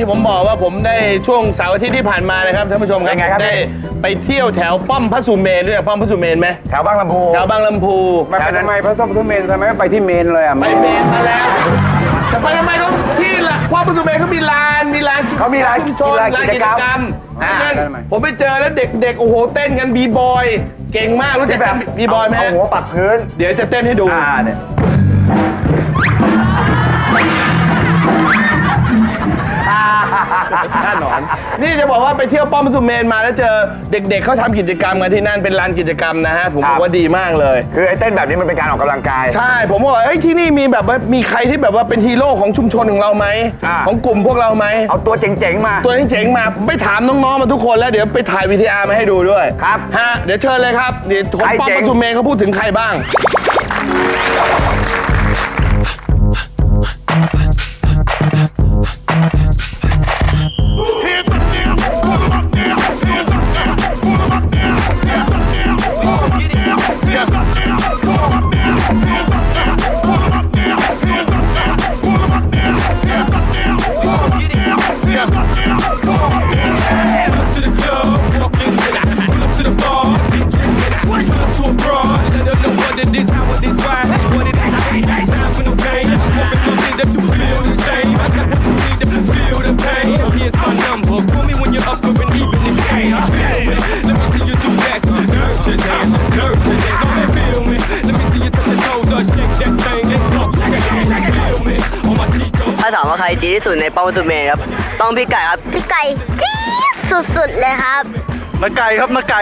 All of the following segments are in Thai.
ที่ผมบอกว่าผมได้ช่วงเสาร์อาทิตย์ที่ผ่านมานะครับท่านผู้ชมครับเป็นไงครับ ได้ไปเที่ยวแถวป้อมพระสุเมนด้วยป้อมพระสุเมนไหมแถวบางลำพูแถวบางลำพูมาไปทำไมพระส้มพระเมนทำไมไม่ไปที่เมนเลยอะไปเมนมาแล้วจะไปทำไมเขาที่ละป้อมพระสุเมนเขามีลานมีลานเขามีลานชุมชนลานลานกิกิจจกกรรรรมมอ่านั่นผมไปเจอแล้วเด็กๆโอ้โหเต้นกันบีบอยเก่งมากรู้จักบีบอยไหมเอาฮะหัวปักพื้นเดี๋ยวจะเต้นให้ดู อ่าเนี่ย ท่าหนอน นี่จะบอกว่าไปเที่ยวป้อมสุเมนมาแล้วเจอเด็ก ๆเขาทำกิจกรรมกันที่นั่นเป็นลานกิจกรรมนะฮะผมบอกว่าดีมากเลย คือไอ้เต้นแบบนี้มันเป็นการออกกำลังกาย ใช่ ผมบอกว่าเอ้ยที่นี่มีแบบว่ามีใครที่แบบว่าเป็นฮีโร่ของชุมชนของเราไหมอ่า ของกลุ่มพวกเราไหมเอาตัวเจ๋งๆมา ตัวเจ๋งๆมาผมไปถามน้องๆมาทุกคนแล้วเดี๋ยวไปถ่ายวีทีอาร์มาให้ดูด้วยครับฮะเดี๋ยวเชิญเลยครับเดี๋ยวของใครป้อมเจ๋งปสุเมนเขาพูดถึงใครบ้าง it is, how it is, why it is, what it is. I ain't time for no pain, walking something that you feel the same. I got what you need to feel the pain. Here's my number, call me when you're up for an even if pain. I feel it. Let me see you do that, nerve to dance, nerve to dance. Oh, they feel me. Let me see you touch your toes, or shake that thing, and talk, shake that, feel me. On my Tico. ถ้าถามว่าใครจีดที่สุดในป้อมประตูเมนครับ ต้องพี่ไก่ครับ พี่ไก่จี๊ดสุดๆเลยครับ นาไก่ครับนาไก่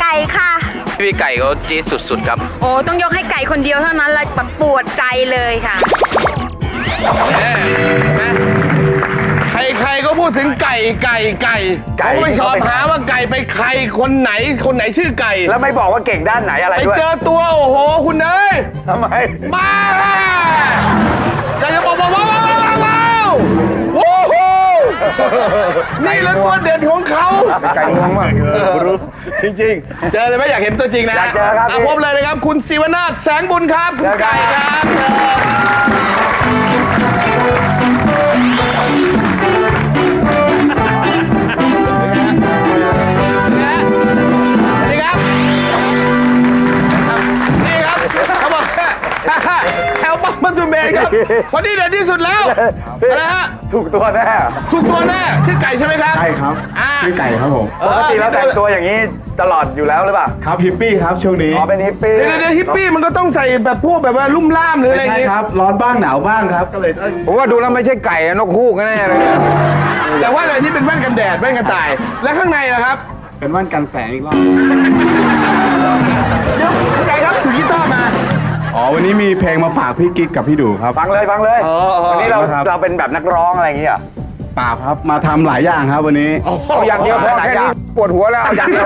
ไก่ค่ะ พี่ไก่เขาจีดสุดๆครับ โอ้ต้องยกให้ไก่คนเดียวเท่านั้นละแบบปวดใจเลยค่ะ ใครๆก็พูดถึงไก่ไก่ไก่ไก่ ผมก็ไปสอบหาว่าไก่ไปใครคนไหนคนไหนชื่อไก่ แล้วไม่บอกว่าเก่งด้านไหนอะไรไปด้วยเจอตัวโอ้โห คุณเอ้ยทำไมมา นี่แหละตัวเด่นของเขาไก่งวงมากจริงๆ เจอเลยไหมอยากเห็นตัวจริงนะอยากเจอครับะพบเลยนะครับ คุณศิวนาถแสงบุญครับ คุณเจอกันไก่ครับ เมนครับคนนี้เด่นที่สุดแล้วอะไรฮะถูกตัวแน่ทุกตัวแน่ชื่อไก่ใช่ไหมครับใช่ครับอ่าชื่อไก่ครับผมปกติแล้วแต่งตัวอย่างนี้ตลอดอยู่แล้วหรือเปล่าครับฮิปปี้ครับช่วงนี้อ๋อเป็นฮิปปี้เดี๋ยวเดี๋ยวฮิปปี้มันก็ต้องใส่แบบพวกแบบว่าลุ่มล่ามหรืออะไรอย่างใช่งี้ครับ ร้อนบ้างหนาวบ้างครับก็เลยต้องผมว่าดูแล้วไม่ใช่ไก่อะนกฮูกแน่เลยแต่ว่าอะไรนี่เป็นแว่นกันแดดแว่นกันตาย และข้างในนะครับ เป็นว่านกันแสงอีกรอบ วันนี้มีเพลงมาฝากพี่กิ๊กกับพี่ดูครับ ฟังเลยฟังเลยอ๋ออ๋อ วันนี้เราครับ เราเป็นแบบนักร้องอะไรอย่างเงี้ยเหรอเปล่าครับมาทำหลายอย่างครับวันนี้ เอาอย่างเดียวพอแค่นี้ปวดหัวแล้วเอาอย่างเดียว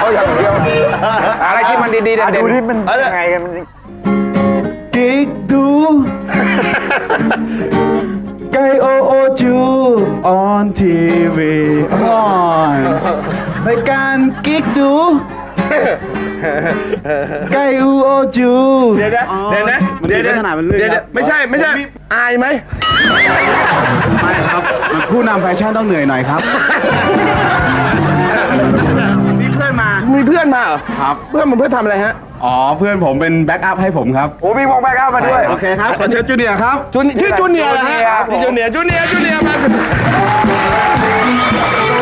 เอาอย่างเดียว อะไรที่มันดีๆเด่อะนดูที่มันเอาเลยยังไงกันกิ๊กดูไก่โอโอจูออนทีวีออนรายการกิ๊กดู ไก่อูโอจูเดี๋ยวนะเดี๋ยวนะมันเดี๋ยวมีลักษณะมันลื่นเดี๋ยวคเดี๋รัยวบไม่ใช่ไม่ใช่อายไหมไม่ครับมันผู้นำแฟชั่นต้องเหนื่อยหน่อยครับมีเพื่อนมา มีเพื่อนมาเหรอครับ เพื่อนมันเพื่อนทำอะไรฮะอ๋อเพื่อนผมเป็นแบ็กอัพให้ผมครับโอ้มีวงแบ็กอัพมาด้วยโอเคครับขอเชิญจูเนียร์ครับจูนชื่อจูเนียร์นะฮะจูเนียร์จูเนียร์จูเนียร์จูเนียร์มา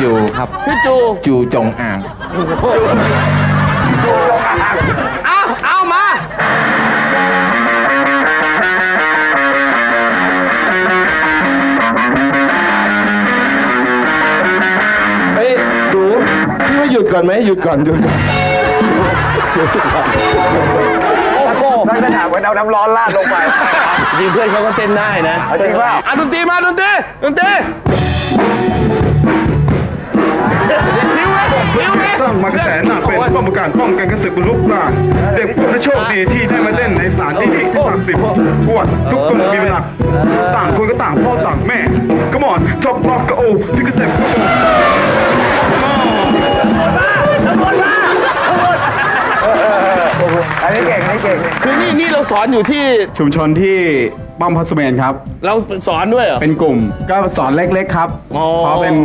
จูครับชื่อจูจูจงอ่างเอาเอามา เฮ้ยดูพี่ว่าหยุดก่อนไหมหยุดก่อนหยุดก่อนโอ้โหลักษณะเหมือนเอาน้ำร้อนราดลงไปจริงเพื่อนเขาก็เต้นได้นะเอาจริงเปล่าอะดนตรีมาดนตรีดนตรี นิ้วไหมนิ้วไหมต้องมากระแสหนักเป็นป้องกันป้องกันกระสึกลุกลาเด็กผู้โชคดีที่ได้มาเล่นในสถานที่ที่ศักดิ์สิทธิ์วดทุกคนมีเวลาต่างคนก็ต่างพ่อต่างแม่ก็มอนจบล็อกกโอที่กระเต็มก็มอนอันนี้เก่งอันนี้เก่ง คือนี่นี่เราสอนอยู่ที่ชุมชนที่ ป้อมพัสเมนครับ เราสอนด้วยเหรอ เป็นกลุ่มก็สอนเล็กๆครับอ๋อเพราะเป็น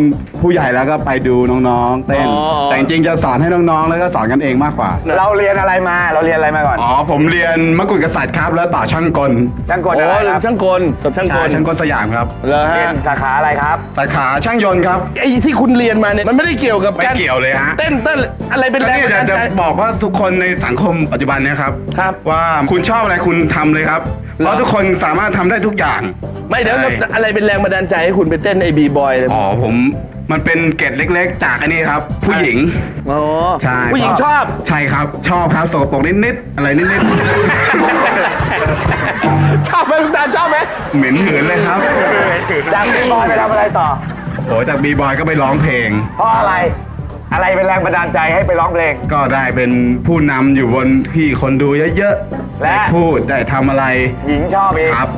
ผู้ใหญ่แล้วก็ไปดูน้องๆเต้น อ๋อ แต่จริงๆจะสอนให้น้องๆ แล้วก็สอนกันเองมากกว่า เราเรียนอะไรมาเราเรียนอะไรมาก่อนอ๋อผมเรียนมกุฎกษัตริย์ครับ แล้วต่อช่างกลช่างกลโอ้อะไรครับช่างกลกับช่างกใช่ลช่างกลสยามครับเหรอเรียฮะนสาขาอะไรครับ สาขาช่างยนต์ครับ ไอ้ที่คุณเรียนมาเนี่ยมันไม่ได้เกี่ยวกับไม่การเกี่ยวเลยฮะ เต้นเต้นอะไรเป็นก็แรงเนี่ยบันจะดาลจะใจ บอกว่าทุกคนในสังคมปัจจุบันเนี้ครับ ครับว่าคุณชอบอะไรคุณทำเลยครับ เพราะทุกคนสามารถทำได้ทุกอย่าง ไม่เดี๋ยวใช่อะไรเป็นแรงบันดาลใจให้คุณไปเต้นไอ้บีบอยเลยอ๋อผมมันเป็นเกร็ดเล็กๆ จากอันนี้ครับ ผู้หญิงอ๋อใช่ผู้หญิงชอบ ใช่ครับ ชอบครับสกปรกนิดๆอะไรนิดชอบไหมคุณตาชอบไหมๆ เหม็นหืนเลยครับจากบีบอยไปทำอะไรต่อ โอ้จากบีบอยก็ไปร้องเพลง เพราะอะไร อะไรเป็นแรงบันดาลใจให้ไปร้องเพลง ก็ได้เป็นผู้นำอยู่บนที่คนดูเยอะๆและได้พูดได้ทำอะไรหญิงชอบเอง ครับ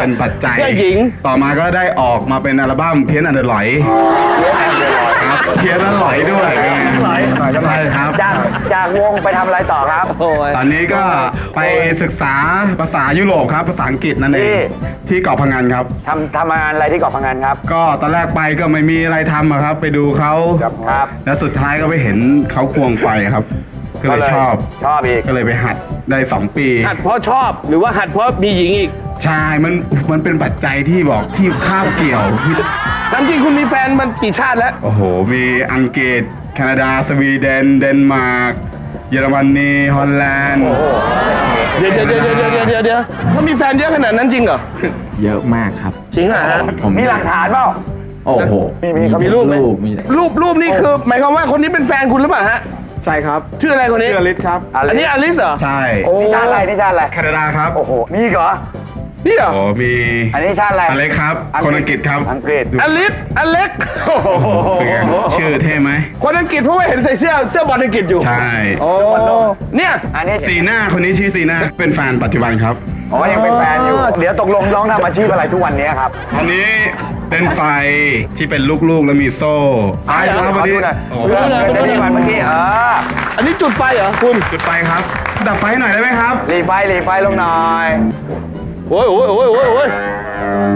เป็นปัจจัย เพื่อหญิง ต่อมาก็ได้ออกมาเป็นอัลบั้มเพี้ยนอันเดอร์หลอยครับเพี้ยนอันหลอยด้วยใช่ครับ จากจากวงไปทำอะไรต่อครับ โอ้ย ตอนนี้ก็ไปศึกษาภาษายุโรปครับ ภาษาอังกฤษนั่นเอที่ ง ที่เกาะพังงานครับ ทำทำงานอะไรที่เกาะพังงานครับ ก็ตอนแรกไปก็ไม่มีอะไรทำอะครับ ไปดูเขาครับแล้วสุดท้ายก็ไปเห็นเขาควงไฟครับ ก็เลยชอบ ชอบอีก ก็เลยไปหัดได้สองปี หัดเพราะชอบหรือว่าหัดเพราะมีหญิงอีก ใช่มันมันเป็นปัจจัยที่บอกที่ข้าวเกี่ยวที่ตามจริงคุณมีแฟนมันกี่ชาติแล้ว โอ้โห มีอังกฤษ แคนาดา สวีเดน เดนมาร์ก เยอรมนีฮอลแลนด์เดี๋ยวเดี๋ยวเดี๋ยวเดี๋ยวเดี๋ยวเดี๋ยวเดี๋ยวเขามีแฟนเยอะขนาดนั้นจริงเหรอ เยอะมากครับ จริงเหรอฮะผมมีหลักฐานเปล่า โอ้โห มีมีเขามีรูปไหมรูปมีรูปรูปนี่คือหมายความว่าคนนี้เป็นแฟนคุณหรือเปล่าฮะ ใช่ครับ ชื่ออะไรคนนี้ ชื่ออลิสครับ อันนี้อลิสเหรอ ใช่ นี่ชาติอะไรนี่ชาติอะไร แคนาดาครับ โอ้โห มีอีกเหรอ นี่เหรอโอ้มีอันนี้ชาติอะไรอเล็กครับคนอังกฤษครับอังกฤษ อลิสอเล็กโอ้โหเป็นไงชื่อเท่ไหม คนอังกฤษเพราะว่าเห็นใส่เสื้อเสื้อบอลอังกฤษอยู่ใช่ โอ้เนี่ยอันนี้สีหน้าคนนี้ชื่อสีหน้าเป็นแฟนปัจจุบันครับ อ๋อยังเป็นแฟนอยู่ เดี๋ยวตกลงน้องทำอาชีพอะไรทุกวันนี้ครับอันนี้เป็นไฟที่เป็นลูกๆแล้วมีโซ่อะเดี๋ยวครับขอวันดูนี้หน่อยโอ้เรื่องเงินที่มันเมื่อกี้เอออันนี้จุดไฟเหรอคุณจุดไฟครับ ดับไฟหน่อยได้ไหมครับ รีไฟรีไฟลงหน่อย โอ้ยโอ้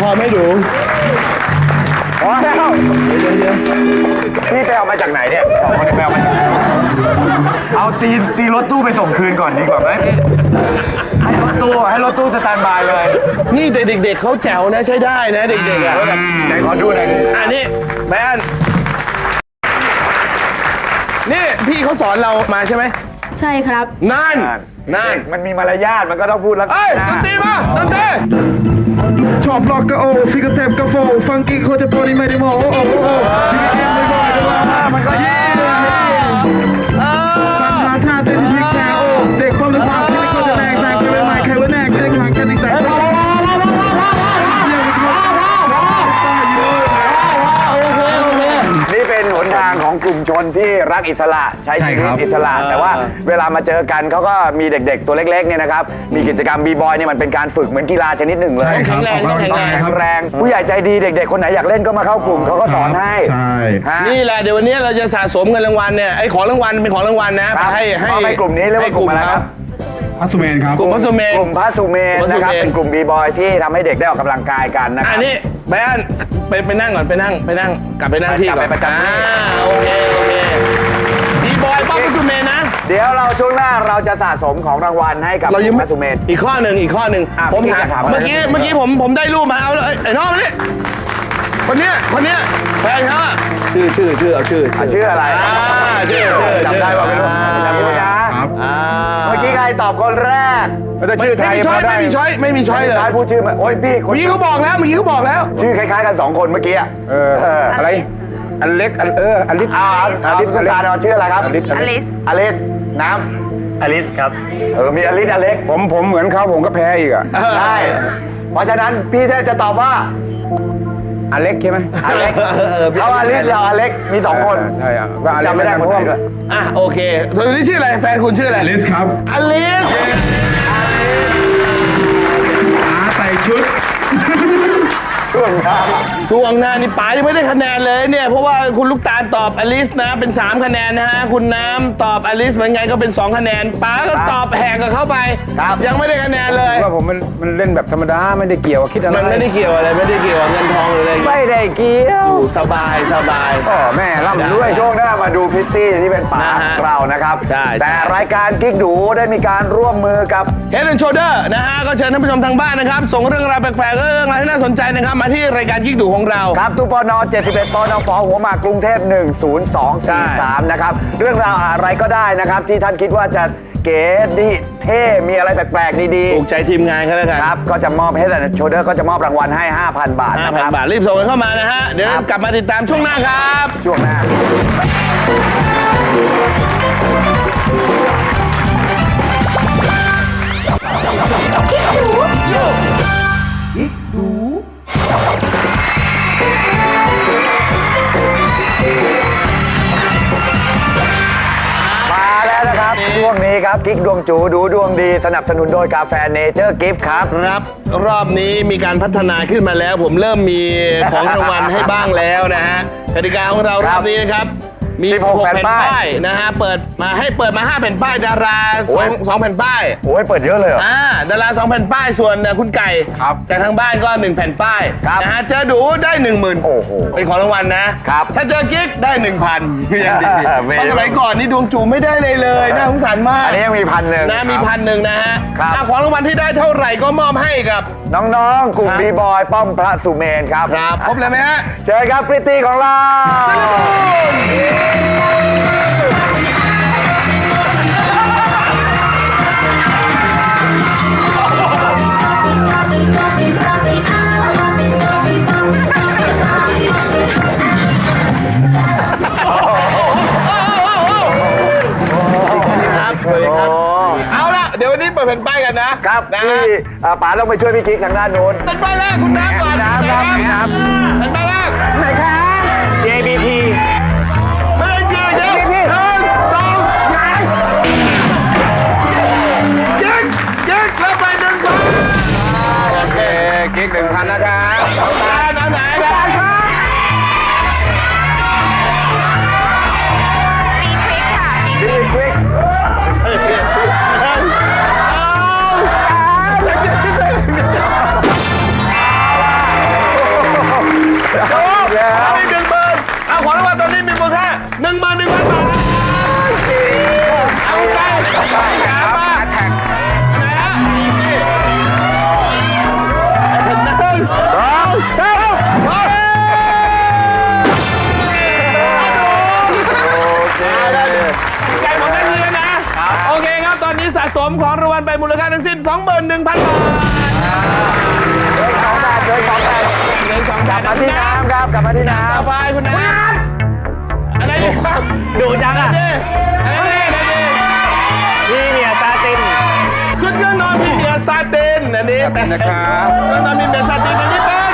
พอไม่ดูพอแล้วพี่ไปเอามาจากไหนเนี่ยสองคนนี้ไปเอามาจากไหนเอาตีตีรถตู้ไปส่งคืนก่อนดีกว่าไหมให้รถตู้ให้รถตู้สแตนบายเลย นี่แต่เด็ก ๆเขาแจ๋วนะใช้ได้นะเด็กๆอะไหนขอดูหน่อยดิอันนี้แบนนี่พี่เขาสอนเรามาใช่ไหมใช่ครับ นั่น นั่น มันมีมารยาทมันก็ต้องพูดแล้วเอ้ยดนตรีมาดนตรี ชอบล็อกก็โอ้ฟิกเกอร์เทปก็โฟฟังกี้โคจะโปรนี่ไม่ได้โมโอ้โอ้โอ้พี่เอ็มไม่บ่อยด้วยว่ามันก็ยี่ กลุ่มลุ่มชนที่รักอิสระใช้ใช่ชีควิรัตบอิสระ แต่ว่าเวลามาเจอกันเขาก็มีเด็กๆ ตัวเล็กๆเนี่ยนะครับมีกิจกรรมบีบอยเนี่ยมันเป็นการฝึกเหมือนกีฬาชนิดหนึ่งเลยใช่ครับแข็งแรงออกกำลังกายแข็ครับงแรง ผู้ใหญ่ใจดีเด็กๆ คนไหนอยากเล่นก็มาเข้ากลุ่มเขาก็สอนให้ใช่ฮะนี่แหละเดี๋ยววันนี้เราจะสะสมเงินรางวัลเนี่ยไอ้ของรางวัลเป็นของรางวัลนะครับให้ให้มอบให้กลุ่มนี้เรียกว่ากลุ่มอะไรครับพัสเมนครับกลุ่มพัสดุเมนกลุ่มพระสุเมนพระสุนะครับเมนเป็นกลุ่มบีบอยที่ทำให้เด็กได้ออกกำลังกายกันนะคอัรันนี้แบน ไปไปนั่งก่อนไปนั่งไปนั่งกลับไปนั่งที่ก่อนกลับไปประจำที่ อ่าโอเคโอเคดีบอยป้าพัสดุเมนนะ เดี๋ยวเราช่วงหน้าเราจะสะสมของรางวัลให้กับเรากยังลุ่มไม่พระสุเมน อีกข้อหนึ่งอีกข้อหนึ่งอะผมพี่ถามจะถามอะไร เมื่อกี้เมื่อกี้ผมผมได้รูปมาเอาเลยไอ้น้องมานี่คนเนี้ยคนเนี้ยแฟนเขาอะชื่อชื่อชื่อเอาชื่ออะชื่ออะไรอ่าชื่อชื่อจำได้ป่ะไม่รู้อ่าจำไม่ได้ครับอ่าเมื่อกี้ใครตอบคนแรก แล้วไม่ชื่อไทไม่ยมีช้อยพอได้ไม่มีช้อยไม่มีช้อยเลยใครพูดชื่อมาโอ้ยพี่คนเมื่อกี้เขาบอกแล้วเมื่อกี้เขาบอกแล้ว ชื่อคล้ายๆกันสองคนเมื่อกี้อะเออเอออะไรอันเล็กอันเอออันลิศอ่าอลิสคุณตาเราชื่ออะไรครับอลิศอลิสอลิสน้ำอลิสครับเออมีอลิสอเล็กผมผมเหมือนเขาผมก็แพ้อีกอะใช่เพราะฉะนั้นพี่เทพจะตอบว่าอันเล็กใช่ไหมอเล็กเออพี่เขาอลิสเราอเล็กมีสองคนใช่อะก็อันเล็กจำไม่ได้คนไหนด้วยอะโอเคตัวนี้ชื่ออะไรแฟนคุณชื่ออะไรลิสครับอลิส อาใส่ ชุดช่วงหน้าช่วงหน้านี่ป๋ายังไม่ได้คะแนนเลยเนี่ย เพราะว่าคุณลูกตาลตอบอลิสนะ เป็น 3 คะแนนนะฮะ คุณน้ำตอบอลิสเหมือนไงก็เป็น 2 คะแนนป๋าก็ตอบแหกกับเข้าไป ยังไม่ได้คะแนนเลยว่าผมมันมันเล่นแบบธรรมดาไม่ได้เกี่ยวกับคิดอะไรมันไม่ได้เกี่ยวอะไรไม่ได้เกี่ยวกับเงินทองหรืออะไรไม่ได้เกี่ยวอยู่สบายสบายพ่อแม่ร่ำรด้ววยยช่วงหน้ามาดูพิตตี้ที่เป็นป๋านะฮะของเรานะครับใช่ใช่แต่รายการกิ๊กดูได้มีการร่วมมือกับเฮด n อนโชเดอร์นะฮะก็เชิญท่านผู้ชมทางบ้านนะครับส่งเรื่องราวแปลกๆเรื่องราวที่น่าสนใจนะครับมาที่รายการกิ๊กดูของเรา ครับทุปน71ปนฟหัวหมากกรุงเทพ10243นะครับ เรื่องราวอะไรก็ได้นะครับ ที่ท่านคิดว่าจะเก๋ดีเท่มีอะไรแปลกๆดีถูกใจทีมงานเขาแล้วกันๆครับ ก็จะมอบให้โชเดอร์ก็จะมอบรางวัลให้ 5,000 บาทนะครั5,000 บาท รีบส่งกันเข้ามานะฮะ เดี๋ยวครับกลับมาติดตามช่วงหน้าครับ ช่วงหน้ามา ครับกิ๊กดวงจูดูดวงดีสนับสนุนโดยกาแฟเนเจอร์กิฟต์ครับครับ รอบนี้มีการพัฒนาขึ้นมาแล้ว ผมเริ่มมีของรางวัลให้บ้างแล้วนะฮะกติกาของเรารอบนี้นะครับ มี16 16แผ่แผ่นนป้ายป้าย นะฮะ เปิดมาให้เปิดมา 5 แผ่นป้ายดาราสโอ้อยงสองแผ่นป้ายโอ้ยเปิดเยอะเลยเหรอ อ่าดาราสองแผ่นป้ายส่วนเอ่อคุณไก่ครับจากทางบ้านก็ 1 แผ่นป้ายครับนะฮะเจอดูได้ 1 0,000โอ้โหเป็นของรางวัลนะครับถ้าเจอกิ๊กได้ 1,000คือยังดีไม่เพราะสมัยก่อนนี่ดวงจูไม่ได้เลยเลยน่าสงสารมากอันนี้ยังมีพันหนึ่งนะมีพันหนึ่งนะฮะครับอะของรางวัลที่ได้เท่าไหร่ก็มอบให้กับน้องๆ กลุ่มครับบีบอย ป้อมพระสุเมนครับ ครับครบเลยไหมฮะ เจอครับพริตตี้ของเรา นป้ายกันนะครับนะที่ฮะอ่าป๋าต้องไปช่วยพี่กิ๊กทางด้านโน้นแผ่นป้ายแรกคุณน้ำก่อนน้ำครับน้ำแผ่นป้ายแรก ไหนคะ JBP ไม่ได้ชื่อเดี๋ยวหนึ่งสองยายยิงยิงแล้วไปหนึ่งพันโอเคกิ๊กหนึ่งพันนะ สมของรางวัลไปมูลค่าทั้งสิ้น 21,000 บาทสองแปดเลยสองแปดหนึ่งสองกลัสาบมาที่น้ำครับกลับมาที่น้ต่อไปคุณน้ำอะไรดีครับดูจังอะอะไรดีอะไรดีพี่เมียซาตินชุดเครื่องนอนพี่เมียซาตินอันนี้เป็นนะครับเครื่องนอนพรีเมียซาตินอันนี้เป็นอีกหนึ่งพันเป็น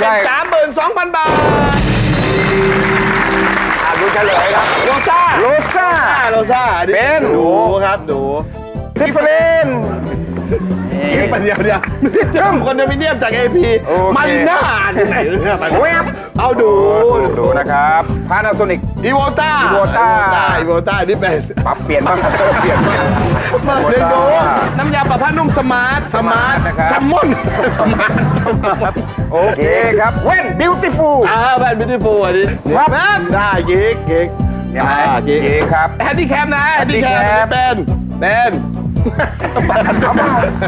ใช่สามหมื่นสองพันบาทอะดูเฉลยครับโรซ่าโรซ่า โรซ่าอัเป็นดูครับดูทิฟเฟนเก็บปัญญาเดียวเจ้าคอนโดมิเนียมจากเอพีโอเค มาริน่าที่ไหนเนี่ยไปแวบ เอาดูดูดูนะครับพานาโซนิกอีโวต้า Ivota อีโวต้านี่เป็นปรับเปลี่ยนบ้างเปลี่ยนบ้าง มาเดี๋ยวดูน้ำยาปรับผ้านุ่มสมาร์ท สมาร์ทนะครับ แซมมอนสมาร์ทสมาร์ทโอเคครับเว้นบิวตี้ฟูลอ่าแบนบิวตี้ฟูลอันนี้ครับ แบนได้กิ๊กกิ๊กยังไงอ่ากิ๊กเกครับ แฮนดี้แคมนะแฮนดี้แคม Handicap เป็นเป็น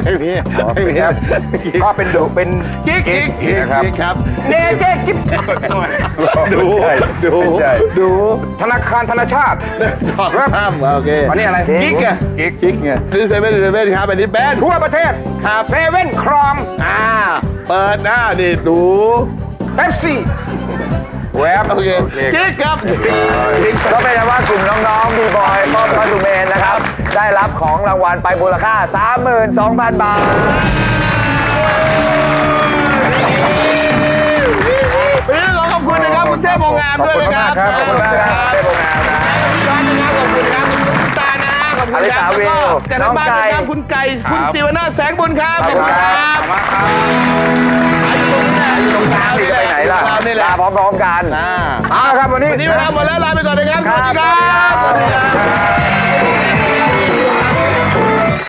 ไม่มีไม่มีครับก็เป็นดูเป็นกิ๊กกิ๊กกิ๊กนะครับกิ๊กครับเนเจกิ๊บดูดูไม่ใช่ดูธนาคารธนาชาติสองข้ามโอเคอันนี้อะไรกิ๊กไงกิ๊กกิ๊กไงนี่เซเว่นเซเว่นครับอันนี้แบนทั่วประเทศครับเซเว่นครอมอ่าเปิดหน้านี่ดูเ e ปซี่ แวบโอเคกิ๊กครับกิ๊กก็เป็นว่ากลุ่มน้องๆบีบอยป้อมพัสุเมนนะครับ ได้รับของรางวัลไปมูลค่า 32,000 บาทวันนี้ขอขอบคุณนะครับคุณเทพโมงงามขอบด้วยคุณนะคมารักบครับขอบคุณมากครับเทพโรงงานนะขอบคุณครับขอบคุณครับคุณตานะขอบคุณอลิครัสาบวิแล้ววก็จากทางบ้านน้องไก่นะครับคุณไก่คุณศิวนาถแสงบุญครับขอบคุณครับมาครับอยู่ ตรงกลางจะไปไหนล่ะนี่แหละ ลาพร้อมๆกันอ่าครับวันนี้ วันนี้เวลาหมดแล้วลาไปก่อนนะครับ สวัสดีครับครับสวัสดีครับ